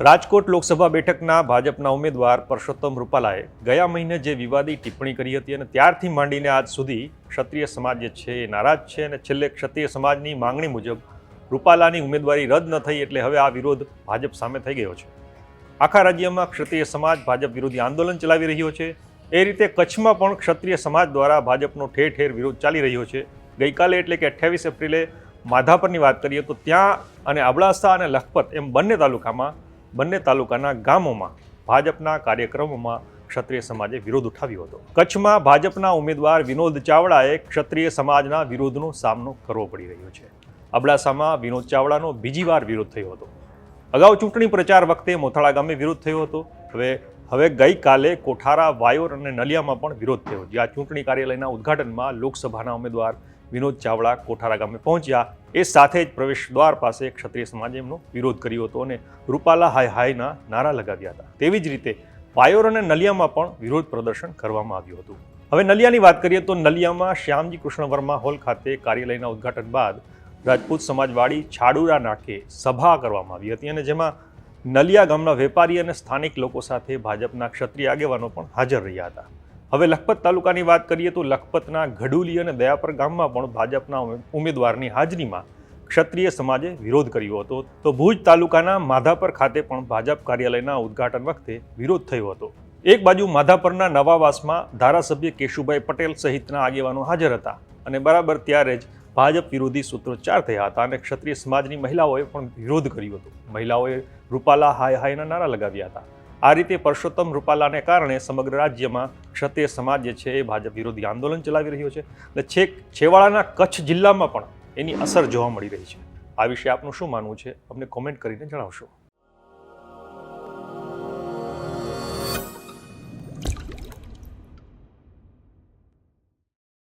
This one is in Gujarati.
રાજકોટ લોકસભા બેઠકના ભાજપના ઉમેદવાર પરસોત્તમ રૂપાલાએ ગયા મહિને જે વિવાદી ટિપ્પણી કરી હતી અને ત્યારથી માંડીને આજ સુધી ક્ષત્રિય સમાજ જે છે એ નારાજ છે અને છેલ્લે ક્ષત્રિય સમાજની માંગણી મુજબ રૂપાલાની ઉમેદવારી રદ ન થઈ એટલે હવે આ વિરોધ ભાજપ સામે થઈ ગયો છે. આખા રાજ્યમાં ક્ષત્રિય સમાજ ભાજપ વિરોધી આંદોલન ચલાવી રહ્યો છે. એ રીતે કચ્છમાં પણ ક્ષત્રિય સમાજ દ્વારા ભાજપનો ઠેર ઠેર વિરોધ ચાલી રહ્યો છે. ગઈકાલે એટલે કે અઠ્યાવીસ એપ્રિલે માધાપરની વાત કરીએ તો ત્યાં અને અબડાસા અને લખપત એમ બંને તાલુકામાં બંને તાલુકાના ગામોમાં ભાજપના કાર્યક્રમોમાં ક્ષત્રિય સમાજે વિરોધ ઉઠાવ્યો હતો. કચ્છમાં ભાજપના ઉમેદવાર વિનોદ ચાવડાએ ક્ષત્રિય સમાજના વિરોધનો સામનો કરવો પડી રહ્યો છે. અબડાસામાં વિનોદ ચાવડાનો બીજી વાર વિરોધ થયો હતો. અગાઉ ચૂંટણી પ્રચાર વખતે મોથાળા ગામે વિરોધ થયો હતો. હવે હવે ગઈકાલે કોઠારા, વાયોર અને નલિયામાં પણ વિરોધ થયો. જ્યાં ચૂંટણી કાર્યાલયના ઉદ્ઘાટનમાં લોકસભાના ઉમેદવાર વિનોદ ચાવડા કોઠારા ગામે પહોંચ્યા. એ સાથે જ પ્રવેશ દ્વાર પાસે ક્ષત્રિય સમાજે એમનો વિરોધ કર્યો હતો અને રૂપાલા હાય હાયના નારા લગાવ્યા હતા. તેવી જ રીતે પાયોર અને નલિયામાં પણ વિરોધ પ્રદર્શન કરવામાં આવ્યું હતું. હવે નલિયાની વાત કરીએ તો નલિયામાં શ્યામજી કૃષ્ણ વર્મા હોલ ખાતે કાર્યાલયના ઉદ્ઘાટન બાદ રાજપૂત સમાજવાડી છાડુરા નાકે સભા કરવામાં આવી હતી અને જેમાં નલિયા ગામના વેપારી અને સ્થાનિક લોકો સાથે ભાજપના ક્ષત્રિય આગેવાનો પણ હાજર રહ્યા હતા. હવે લખપત તાલુકાની વાત કરીએ તો લખપતના ઘડુલી અને દયાપર ગામમાં પણ ભાજપના ઉમેદવારની હાજરીમાં ક્ષત્રિય સમાજે વિરોધ કર્યો હતો. તો ભુજ તાલુકાના માધાપર ખાતે પણ ભાજપ કાર્યાલયના ઉદ્ઘાટન વખતે વિરોધ થયો હતો. એક બાજુ માધાપરના નવાવાસમાં ધારાસભ્ય કેશુભાઈ પટેલ સહિતના આગેવાનો હાજર હતા અને બરાબર ત્યારે જ ભાજપ વિરોધી સૂત્રોચ્ચાર થયા હતા અને ક્ષત્રિય સમાજની મહિલાઓએ પણ વિરોધ કર્યો હતો. મહિલાઓએ રૂપાલા હાય હાયના નારા લગાવ્યા હતા. આ રીતે પરસોત્તમ રૂપાલાને કારણે સમગ્ર રાજ્યમાં ક્ષત્રિય સમાજ જે છે એ ભાજપ વિરોધી આંદોલન ચલાવી રહ્યો છે. અને છેક છેવાડાના કચ્છ જિલ્લામાં પણ એની અસર જોવા મળી રહી છે. આ વિશે આપનું શું માનવું છે? અમને કોમેન્ટ કરીને જણાવશો.